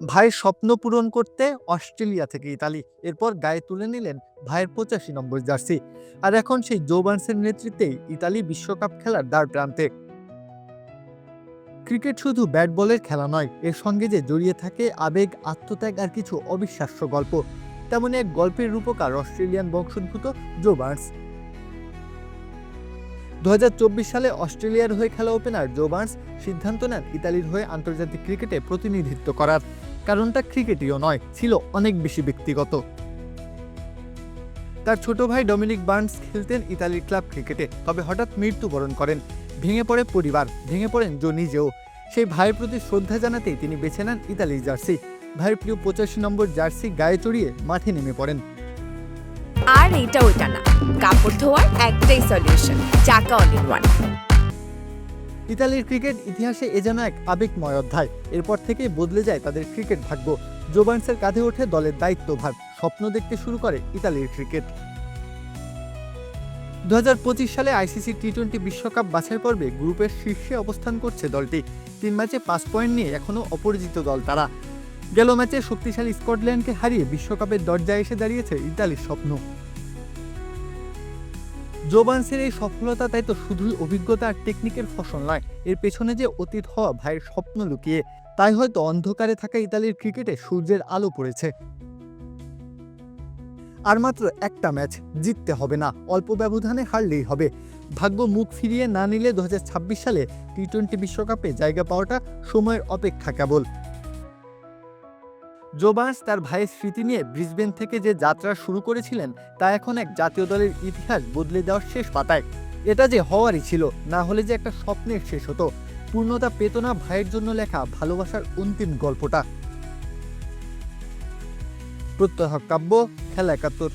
ভাইয়ের স্বপ্ন পূরণ করতে অস্ট্রেলিয়া থেকে ইতালি। এরপর গায়ে তুলে নিলেন ভাইয়ের পঁচাশি নম্বর জার্সি। আর এখন সেই জোবার্নসের নেতৃত্বেই ইতালি বিশ্বকাপ খেলার দ্বার প্রান্তে। ক্রিকেট শুধু ব্যাট বলের খেলা নয়, এর সঙ্গে যে জড়িয়ে থাকে আবেগ, আত্মত্যাগ আর কিছু অবিশ্বাস্য গল্প। তেমন এক গল্পের রূপকার অস্ট্রেলিয়ান বংশোদ্ভূত জো বার্নস। দু সালে অস্ট্রেলিয়ার হয়ে খেলা ওপেনার জো বার্নস সিদ্ধান্ত নেন ইতালির হয়ে আন্তর্জাতিক ক্রিকেটে প্রতিনিধিত্ব করার। কারণটা ক্রিকেটীয় নয়, ছিল অনেক বেশি ব্যক্তিগত। তার ছোট ভাই ডমিনিক বার্নস খেলতেন ইতালির ক্লাব ক্রিকেটে, তবে হঠাৎ মৃত্যুবরণ করেন। ভেঙে পড়ে পরিবার, ভেঙে পড়েন জো নিজেও। সেই ভাইয়ের প্রতি শ্রদ্ধা জানাতেই তিনি বেছে নেন ইতালির জার্সি। ভাইয়ের প্রিয় পঁচাশি নম্বর জার্সি গায়ে চড়িয়ে মাঠে নেমে পড়েন। আর এটা ওটা না, কাপড় ধোয়ার একটাই সলিউশন চাকা অল ওয়ান ইতালির ক্রিকেট ইতিহাসে এ যেন এক আবেগময় অধ্যায়। এরপর থেকেই বদলে যায় তাদের ক্রিকেট ভাগ্য। জোবার্নসের কাঁধে ওঠে দলের দায়িত্বভার। স্বপ্ন দেখতে শুরু করে ইতালির ক্রিকেট। দু হাজার পঁচিশ সালে আইসিসি টি টোয়েন্টি বিশ্বকাপ বাছাই পর্বে গ্রুপের শীর্ষে অবস্থান করছে দলটি। তিন ম্যাচে পাঁচ পয়েন্ট নিয়ে এখনও অপরাজিত দল তারা। গেল ম্যাচে শক্তিশালী স্কটল্যান্ডকে হারিয়ে বিশ্বকাপের দরজায় এসে দাঁড়িয়েছে ইতালির স্বপ্ন। জোবান্সের এই সফলতা তাই তো শুধুই অভিজ্ঞতা আর টেকনিকের ফসল নয়, এর পেছনে যে অতীত হওয়া ভাইয়ের স্বপ্ন লুকিয়ে, তাই হয়তো অন্ধকারে থাকা ইতালির ক্রিকেটে সূর্যের আলো পড়েছে। আর মাত্র একটা ম্যাচ জিততে হবে না, অল্প ব্যবধানে হারলেই হবে। ভাগ্য মুখ ফিরিয়ে না নিলে দু হাজার ছাব্বিশ সালে টি টোয়েন্টি বিশ্বকাপে জায়গা পাওয়াটা সময়ের অপেক্ষা কেবল। জোবান্স তার ভাইয়ের স্মৃতি নিয়ে ব্রিসবেন থেকে যে যাত্রা শুরু করেছিলেন, তা এখন এক জাতীয় দলের ইতিহাস বদলে দেওয়ার শেষ পাতায়। এটা যে হওয়ারই ছিল, না হলে যে একটা স্বপ্নের শেষ হতো। পূর্ণতা পেত না ভাইয়ের জন্য লেখা ভালোবাসার অন্তিম গল্পটা। প্রত্যহ কাব্য, খেলা একাত্তর।